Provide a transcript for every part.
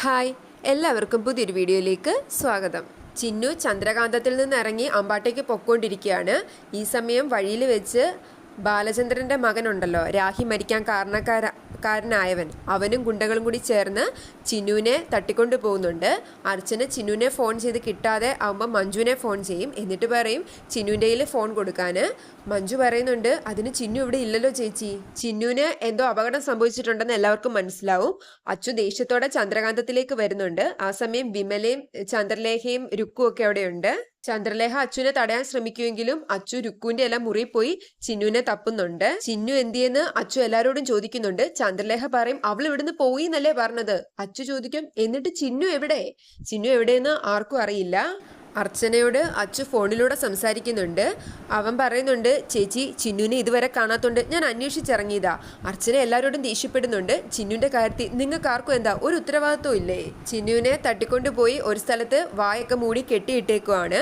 Hi എല്ലാവർക്കും പുതിയൊരു വീഡിയോയിലേക്ക് സ്വാഗതം. ചിന്നു ചന്ദ്രകാന്തത്തിൽ നിന്ന് ഇറങ്ങി അമ്പാട്ടേക്ക് പൊക്കോണ്ടിരിക്കുകയാണ് ഈ സമയം വഴിയിൽ വെച്ച് ബാലചന്ദ്രന്റെ മകനുണ്ടല്ലോ. രാഹി മരിക്കാൻ കാരണക്കാര കാരനായവൻ അവനും ഗുണ്ടകളും കൂടി ചേർന്ന് ചിനുവിനെ തട്ടിക്കൊണ്ട് പോകുന്നുണ്ട്. അർച്ചന ചിനുവിനെ ഫോൺ ചെയ്ത് കിട്ടാതെ ആവുമ്പോൾ മഞ്ജുവിനെ ഫോൺ ചെയ്യും. എന്നിട്ട് പറയും ചിന്നുവിന്റെ ഫോൺ കൊടുക്കാൻ മഞ്ജു പറയുന്നുണ്ട് അതിന് ചിന്നു ഇവിടെ ഇല്ലല്ലോ ചേച്ചി. ചിന്നുവിന് എന്തോ അപകടം സംഭവിച്ചിട്ടുണ്ടെന്ന് എല്ലാവർക്കും മനസ്സിലാവും. അച്ചു ദേഷ്യത്തോടെ ചന്ദ്രകാന്തത്തിലേക്ക് വരുന്നുണ്ട്. ആ സമയം വിമലയും ചന്ദ്രലേഖയും രുക്കും ഒക്കെ അവിടെയുണ്ട്. ചന്ദ്രലേഖ അച്ചുവിനെ തടയാൻ ശ്രമിക്കുമെങ്കിലും അച്ചു രുക്കുവിന്റെ എല്ലാം മുറി പോയി ചിന്നുവിനെ തപ്പുന്നുണ്ട്. ചിന്നു എന്തിയെന്ന് അച്ചു എല്ലാരോടും ചോദിക്കുന്നുണ്ട്. ചന്ദ്രലേഖ പറയും അവൾ ഇവിടുന്ന് പോയി എന്നല്ലേ പറഞ്ഞത്? അച്ചു ചോദിക്കും എന്നിട്ട് ചിന്നു എവിടെ? ചിന്നു എവിടെയെന്ന് ആർക്കും അറിയില്ല. അർച്ചനയോട് അച്ചു ഫോണിലൂടെ സംസാരിക്കുന്നുണ്ട്. അവൻ പറയുന്നുണ്ട് ചേച്ചി ചിന്നുവിനെ ഇതുവരെ കാണാത്തോണ്ട് ഞാൻ അന്വേഷിച്ചിറങ്ങിയതാ. അർച്ചന എല്ലാവരോടും ദേഷ്യപ്പെടുന്നുണ്ട്. ചിന്നുവിന്റെ കാര്യത്തിൽ നിങ്ങൾക്ക് ആർക്കും എന്താ ഒരു ഉത്തരവാദിത്വം ഇല്ലേ? ചിന്നുവിനെ തട്ടിക്കൊണ്ടുപോയി ഒരു സ്ഥലത്ത് വായൊക്കെ മൂടി കെട്ടിയിട്ടേക്കുവാണ്.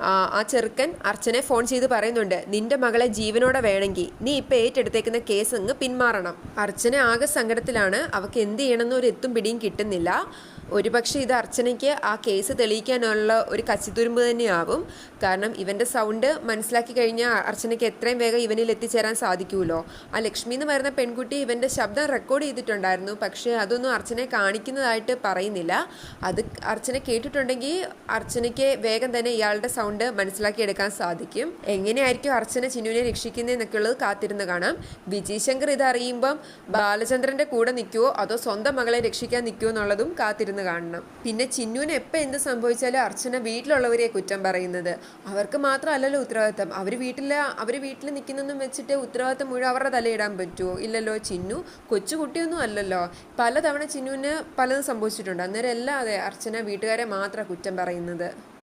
ആ ചെറുക്കൻ അർച്ചനെ ഫോൺ ചെയ്ത് പറയുന്നുണ്ട് നിന്റെ മകളെ ജീവനോടെ വേണമെങ്കിൽ നീ ഇപ്പം ഏറ്റെടുത്തേക്കുന്ന കേസ് അങ്ങ് പിന്മാറണം. അർച്ചന ആകെ സങ്കടത്തിലാണ് അവൾക്ക് എന്ത് ചെയ്യണമെന്ന് ഒരു എത്തും പിടിയും കിട്ടുന്നില്ല. ഒരുപക്ഷെ ഇത് അർച്ചനയ്ക്ക് ആ കേസ് തെളിയിക്കാനുള്ള ഒരു കച്ചിത്തുരുമ്പ് തന്നെയാവും. കാരണം ഇവന്റെ സൗണ്ട് മനസ്സിലാക്കി കഴിഞ്ഞാൽ അർച്ചനയ്ക്ക് എത്രയും വേഗം ഇവനിൽ എത്തിച്ചേരാൻ സാധിക്കുമല്ലോ. ആ ലക്ഷ്മി എന്ന് പറയുന്ന പെൺകുട്ടി ഇവന്റെ ശബ്ദം റെക്കോർഡ് ചെയ്തിട്ടുണ്ടായിരുന്നു. പക്ഷേ അതൊന്നും അർച്ചനെ കാണിക്കുന്നതായിട്ട് പറയുന്നില്ല. അത് അർച്ചന കേട്ടിട്ടുണ്ടെങ്കിൽ അർച്ചനയ്ക്ക് വേഗം തന്നെ ഇയാളുടെ സൗണ്ട് മനസ്സിലാക്കിയെടുക്കാൻ സാധിക്കും. എങ്ങനെയായിരിക്കും അർച്ചന ചിനുവിനെ രക്ഷിക്കുന്നതെന്നൊക്കെയുള്ളത് കാത്തിരുന്ന് കാണാം. വിജയ് ശങ്കർ ഇത് അറിയുമ്പം ബാലചന്ദ്രന്റെ കൂടെ നിൽക്കുവോ? അതോ സ്വന്തം മകളെ രക്ഷിക്കാൻ നിൽക്കുവോ എന്നുള്ളതും കാത്തിരുന്ന് കാണണം. പിന്നെ ചിന്നുവിന് എപ്പോൾ എന്ത് സംഭവിച്ചാലും അർച്ചന വീട്ടിലുള്ളവരെ കുറ്റം പറയുന്നത്. അവർക്ക് മാത്രമല്ലല്ലോ ഉത്തരവാദിത്തം. അവർ വീട്ടിൽ അവർ വീട്ടിൽ നിൽക്കുന്നതെന്നും വെച്ചിട്ട് ഉത്തരവാദിത്തം മുഴുവൻ അവരുടെ തലയിടാൻ പറ്റുമോ ഇല്ലല്ലോ ചിന്നു. കൊച്ചുകുട്ടിയൊന്നും അല്ലല്ലോ. പലതവണ ചിന്നുവിന് പലതും സംഭവിച്ചിട്ടുണ്ട്. അന്നേരം അല്ലാതെ അർച്ചന വീട്ടുകാരെ മാത്രമാണ് കുറ്റം പറയുന്നത്.